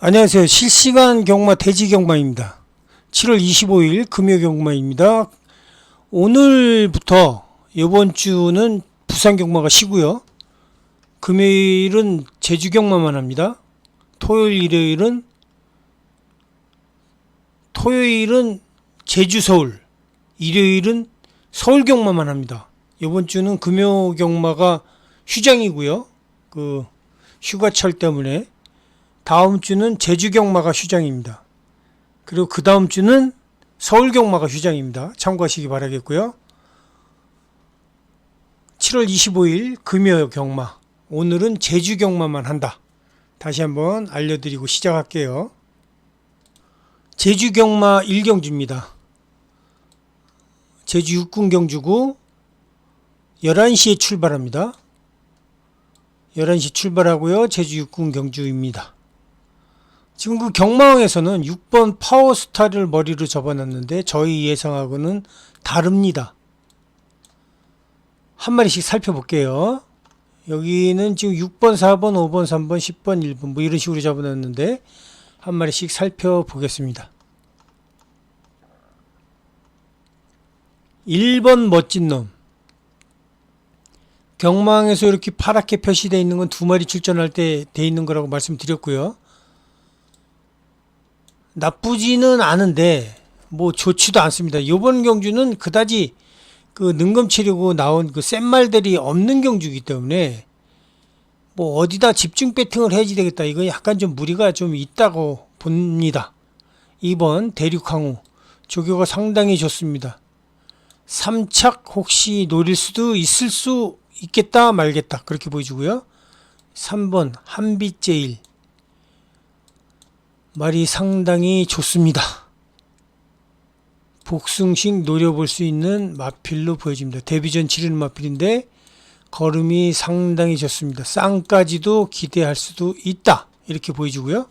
안녕하세요. 실시간 경마 대지 경마입니다. 7월 25일 금요 경마입니다. 오늘부터 이번 주는 부산 경마가 쉬고요. 금요일은 제주 경마만 합니다. 토요일 일요일은 토요일은 제주 서울, 일요일은 서울 경마만 합니다. 이번 주는 금요 경마가 휴장이고요. 그 휴가철 때문에 다음 주는 제주 경마가 휴장입니다. 그리고 그 다음 주는 서울 경마가 휴장입니다. 참고하시기 바라겠고요. 7월 25일 금요 경마. 오늘은 제주 경마만 한다. 다시 한번 알려드리고 시작할게요. 제주 경마 1경주입니다. 제주 육군 경주고 11시에 출발합니다. 11시 출발하고요. 제주 육군 경주입니다. 지금 그 경마왕에서는 6번 파워스타를 머리로 접어놨는데 저희 예상하고는 다릅니다. 한 마리씩 살펴볼게요. 여기는 지금 6번, 4번, 5번, 3번, 10번, 1번 뭐 이런 식으로 접어놨는데 한 마리씩 살펴보겠습니다. 1번 멋진 놈. 경망에서 이렇게 파랗게 표시되어 있는 건 두 마리 출전할 때 돼 있는 거라고 말씀드렸고요. 나쁘지는 않은데 뭐 좋지도 않습니다. 이번 경주는 그다지 그 능검치려고 나온 그 센 말들이 없는 경주이기 때문에 뭐 어디다 집중 배팅을 해야지 되겠다. 이거 약간 좀 무리가 좀 있다고 봅니다. 2번 대륙항우 조교가 상당히 좋습니다. 3착 혹시 노릴 수도 있을 수 있겠다 말겠다 그렇게 보여주고요. 3번 한빛제일 말이 상당히 좋습니다. 복숭식 노려볼 수 있는 마필로 보여집니다. 데뷔전 치르는 마필인데 걸음이 상당히 좋습니다. 쌍까지도 기대할 수도 있다. 이렇게 보여주고요.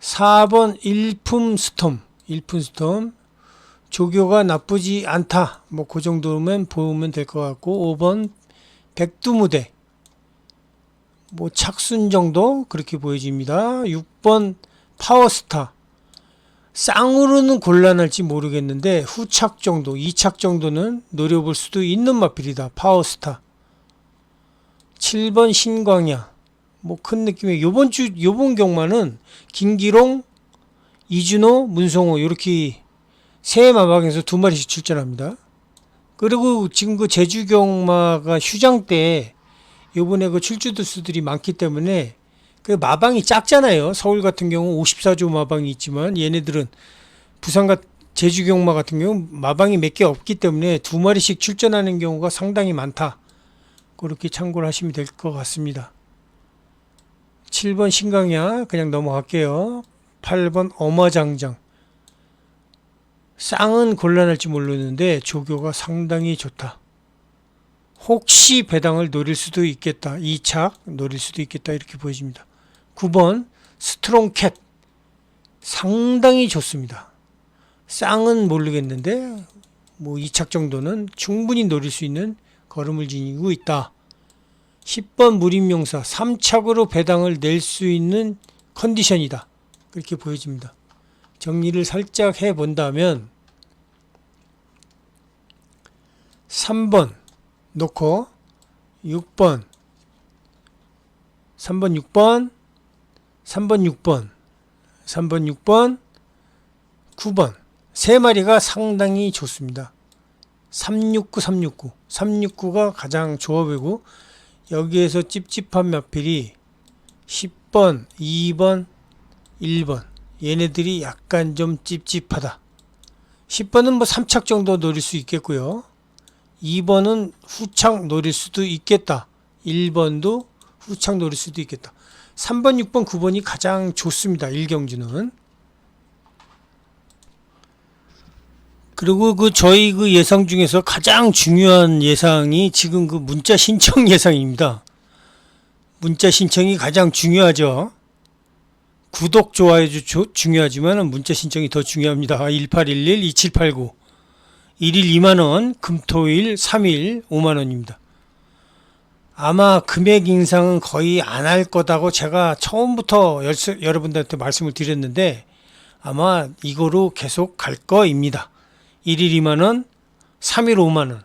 4번 일품 스톰. 일품 스톰. 조교가 나쁘지 않다. 뭐 그 정도면 보면 될 것 같고 5번 백두무대. 뭐 착순 정도 그렇게 보여집니다. 6번 파워스타. 쌍으로는 곤란할지 모르겠는데 후착 정도, 2착 정도는 노려볼 수도 있는 마필이다. 파워스타. 7번 신광야. 뭐 큰 느낌의 요번 주 요번 경마는 김기롱, 이준호, 문성호 이렇게 세 마방에서 두 마리씩 출전합니다. 그리고 지금 그 제주 경마가 휴장 때 요번에 그 출주 두수들이 많기 때문에 그 마방이 작잖아요. 서울 같은 경우 54조 마방이 있지만 얘네들은 부산 같 제주 경마 같은 경우 마방이 몇 개 없기 때문에 두 마리씩 출전하는 경우가 상당히 많다. 그렇게 참고를 하시면 될 것 같습니다. 7번 신강야 그냥 넘어갈게요. 8번 어마장장 쌍은 곤란할지 모르는데 조교가 상당히 좋다. 혹시 배당을 노릴 수도 있겠다. 2착 노릴 수도 있겠다. 이렇게 보여집니다. 9번 스트롱캣 상당히 좋습니다. 쌍은 모르겠는데 뭐 2착 정도는 충분히 노릴 수 있는 걸음을 지니고 있다. 10번 무림명사 3착으로 배당을 낼 수 있는 컨디션이다. 그렇게 보여집니다. 정리를 살짝 해 본다면 3번 놓고 6번. 3번 6번. 3번 6번. 3번 6번. 9번. 세 마리가 상당히 좋습니다. 369 369 369가 가장 좋아 보이고 여기에서 찝찝한 몇 필이 10번 2번 1번. 얘네들이 약간 좀 찝찝하다. 10번은 뭐 3착 정도 노릴 수 있겠고요. 2번은 후창 노릴 수도 있겠다. 1번도 후창 노릴 수도 있겠다. 3번, 6번, 9번이 가장 좋습니다. 1경주는. 그리고 그 저희 그 예상 중에서 가장 중요한 예상이 지금 그 문자 신청 예상입니다. 문자 신청이 가장 중요하죠. 구독, 좋아요 주- 중요하지만 문자 신청이 더 중요합니다. 1811 2789 1일 2만원, 금토일 3일 5만원입니다. 아마 금액 인상은 거의 안 할 거다고 제가 처음부터 여러분들한테 말씀을 드렸는데 아마 이거로 계속 갈 거입니다. 1일 2만원, 3일 5만원.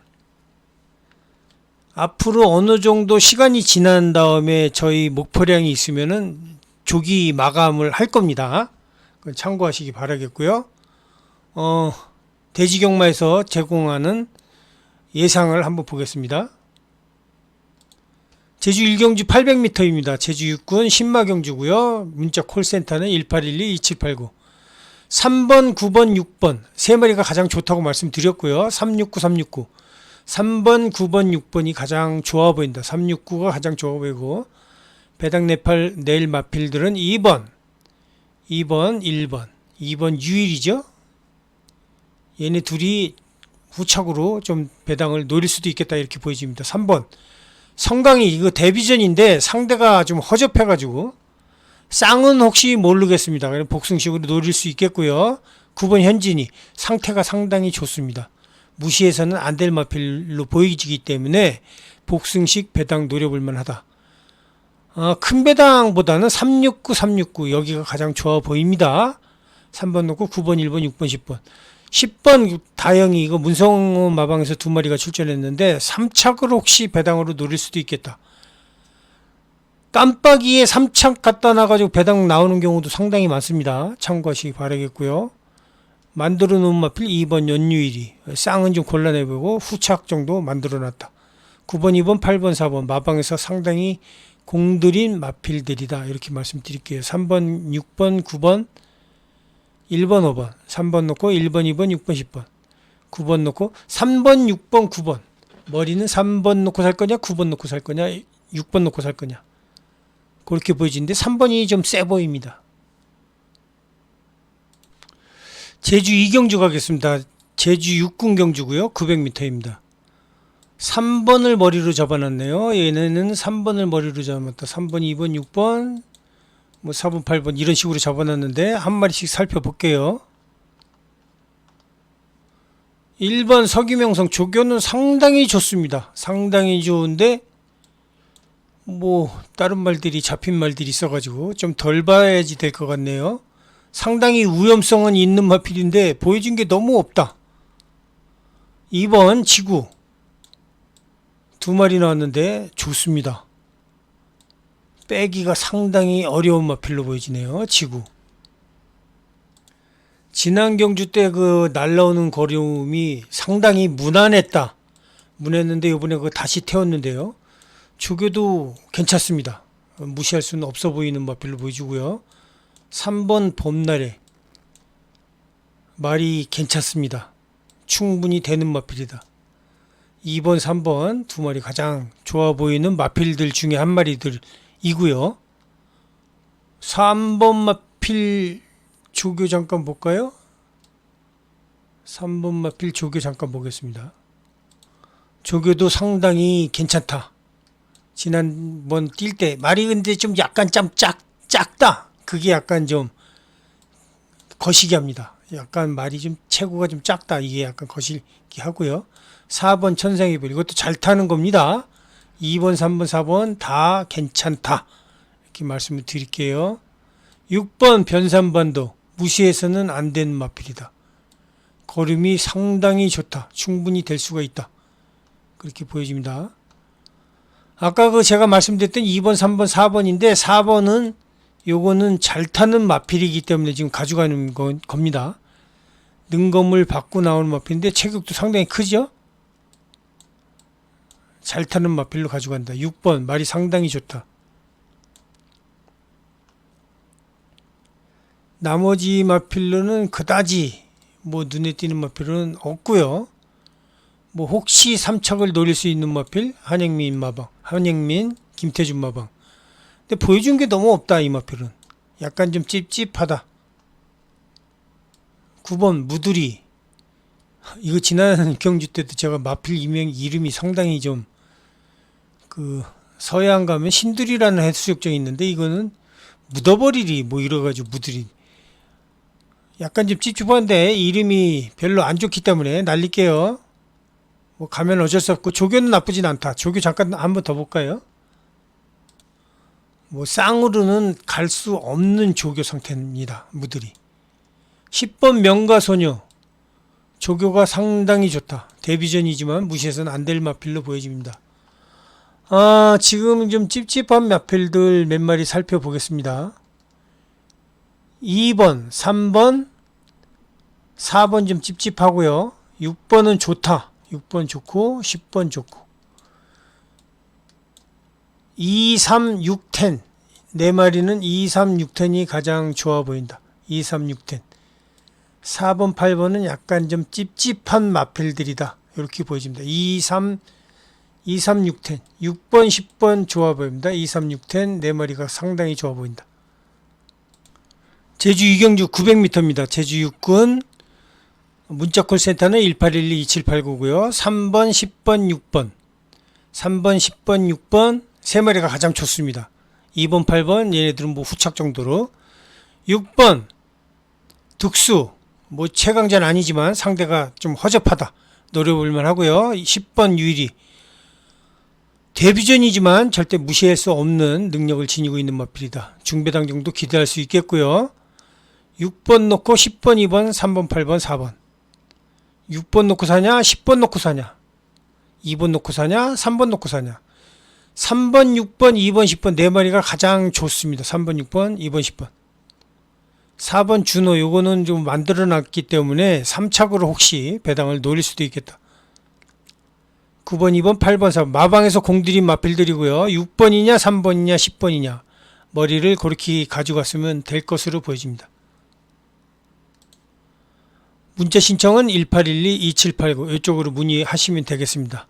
앞으로 어느 정도 시간이 지난 다음에 저희 목표량이 있으면은 조기 마감을 할 겁니다. 참고하시기 바라겠고요. 어, 대지경마에서 제공하는 예상을 한번 보겠습니다. 제주 일경주 800m입니다. 제주 육군 신마 경주고요. 문자 콜센터는 1812-2789. 3번, 9번, 6번 세 마리가 가장 좋다고 말씀드렸고요. 369, 369. 3번, 9번, 6번이 가장 좋아 보인다. 369가 가장 좋아 보이고 배당 네팔 내일 마필들은 2번, 2번, 1번. 2번 유일이죠. 얘네 둘이 후착으로 좀 배당을 노릴 수도 있겠다 이렇게 보여집니다. 3번 성강이 이거 데뷔전인데 상대가 좀 허접해가지고 쌍은 혹시 모르겠습니다. 복승식으로 노릴 수 있겠고요. 9번 현진이 상태가 상당히 좋습니다. 무시해서는 안 될 마필로 보이기 때문에 복승식 배당 노려볼 만하다. 어, 큰 배당보다는 369, 369 여기가 가장 좋아 보입니다. 3번 놓고 9번, 1번, 6번, 10번. 10번 다영이 이거 문성호 마방에서 두 마리가 출전했는데 3착을 혹시 배당으로 노릴 수도 있겠다. 깜빡이에 3착 갖다 놔가지고 배당 나오는 경우도 상당히 많습니다. 참고하시기 바라겠고요. 만들어 놓은 마필 2번 연유일이 쌍은 좀 곤란해보고 후착 정도 만들어 놨다. 9번, 2번, 8번, 4번 마방에서 상당히 공들인 마필들이다. 이렇게 말씀드릴게요. 3번, 6번, 9번, 1번, 5번, 3번 놓고 1번, 2번, 6번, 10번, 9번 놓고 3번, 6번, 9번. 머리는 3번 놓고 살 거냐, 9번 놓고 살 거냐, 6번 놓고 살 거냐. 그렇게 보여지는데 3번이 좀 세 보입니다. 제주 이경주 가겠습니다. 제주 육군 경주고요. 900m입니다. 3번을 머리로 잡아놨네요. 얘네는 3번을 머리로 잡았다. 3번, 2번, 6번, 뭐 4번, 8번 이런 식으로 잡아놨는데 한 마리씩 살펴볼게요. 1번 서기명성 조교는 상당히 좋습니다. 상당히 좋은데 뭐 다른 말들이 잡힌 말들이 있어가지고 좀 덜 봐야지 될 것 같네요. 상당히 위험성은 있는 마필인데 보여준 게 너무 없다. 2번 지구 두 마리 나왔는데 좋습니다. 빼기가 상당히 어려운 마필로 보여지네요. 지구. 지난 경주 때 그 날라오는 거리움이 상당히 무난했다. 무난했는데 이번에 그 다시 태웠는데요. 조교도 괜찮습니다. 무시할 수는 없어 보이는 마필로 보여주고요. 3번 봄날에 말이 괜찮습니다. 충분히 되는 마필이다. 2번, 3번 두 마리 가장 좋아 보이는 마필들 중에 한 마리들 이고요. 3번 마필 조교 잠깐 볼까요? 3번 마필 조교 잠깐 보겠습니다. 조교도 상당히 괜찮다. 지난번 뛸 때 말이 근데 좀 약간 좀 작, 작다. 그게 약간 좀 거시기 합니다. 약간 말이 좀 체구가 좀 작다. 이게 약간 거시기 하고요. 4번 천상의 별 이것도 잘 타는 겁니다. 2번, 3번, 4번 다 괜찮다. 이렇게 말씀을 드릴게요. 6번 변산반도 무시해서는 안 되는 마필이다. 걸음이 상당히 좋다. 충분히 될 수가 있다. 그렇게 보여집니다. 아까 그 제가 말씀드렸던 2번, 3번, 4번인데 4번은 요거는 잘 타는 마필이기 때문에 지금 가져가는 건, 겁니다. 능검을 받고 나오는 마필인데 체격도 상당히 크죠? 잘 타는 마필로 가져간다. 6번 말이 상당히 좋다. 나머지 마필로는 그다지 뭐 눈에 띄는 마필은 없고요. 뭐 혹시 삼척을 노릴 수 있는 마필 한영민 마방, 한영민 김태준 마방. 근데 보여준 게 너무 없다 이 마필은. 약간 좀 찝찝하다. 9번 무두리. 이거 지난 경주 때도 제가 마필 이명 이름이 상당히 좀 그 서해안 가면 신두리라는 해수욕장이 있는데 이거는 묻어버리리 뭐 이래가지고 무두리. 약간 좀 찝찝한데 이름이 별로 안 좋기 때문에 날릴게요. 뭐 가면 어쩔 수 없고 조교는 나쁘진 않다. 조교 잠깐 한번 더 볼까요? 뭐 쌍으로는 갈 수 없는 조교 상태입니다. 무들이. 10번 명가소녀 조교가 상당히 좋다. 데뷔전이지만 무시해서는 안 될 마필로 보여집니다. 아, 지금 좀 찝찝한 마필들 몇 마리 살펴보겠습니다. 2번, 3번, 4번 좀 찝찝하고요. 6번은 좋다. 6번 좋고 10번 좋고 2, 3, 6, 10. 네 마리는 2, 3, 6, 10이 가장 좋아 보인다. 2, 3, 6, 10. 4번, 8번은 약간 좀 찝찝한 마필들이다. 이렇게 보여집니다. 2, 3, 2, 3, 6, 10. 6번, 10번 좋아 보입니다. 2, 3, 6, 10. 네 마리가 상당히 좋아 보인다. 제주 이경주 900m입니다. 제주 육군 문자콜 센터는 1812-2789고요. 3번, 10번, 6번. 3번, 10번, 6번 세 마리가 가장 좋습니다. 2번, 8번 얘네들은 뭐 후착 정도로 6번 득수 뭐 최강자는 아니지만 상대가 좀 허접하다. 노려볼만 하고요. 10번 유일이 데뷔전이지만 절대 무시할 수 없는 능력을 지니고 있는 마필이다. 중배당 정도 기대할 수 있겠고요. 6번 놓고 10번, 2번, 3번, 8번, 4번. 6번 놓고 사냐? 10번 놓고 사냐? 2번 놓고 사냐? 3번 놓고 사냐? 3번, 6번, 2번, 10번 네 마리가 가장 좋습니다. 3번, 6번, 2번, 10번. 4번 준호 요거는 좀 만들어 놨기 때문에 3착으로 혹시 배당을 노릴 수도 있겠다. 9번, 2번, 8번, 4번 마방에서 공들인 마필들이고요. 6번이냐, 3번이냐, 10번이냐 머리를 그렇게 가져갔으면 될 것으로 보여집니다. 문자 신청은 1812-2789 이쪽으로 문의하시면 되겠습니다.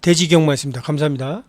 대지경만 있습니다. 감사합니다.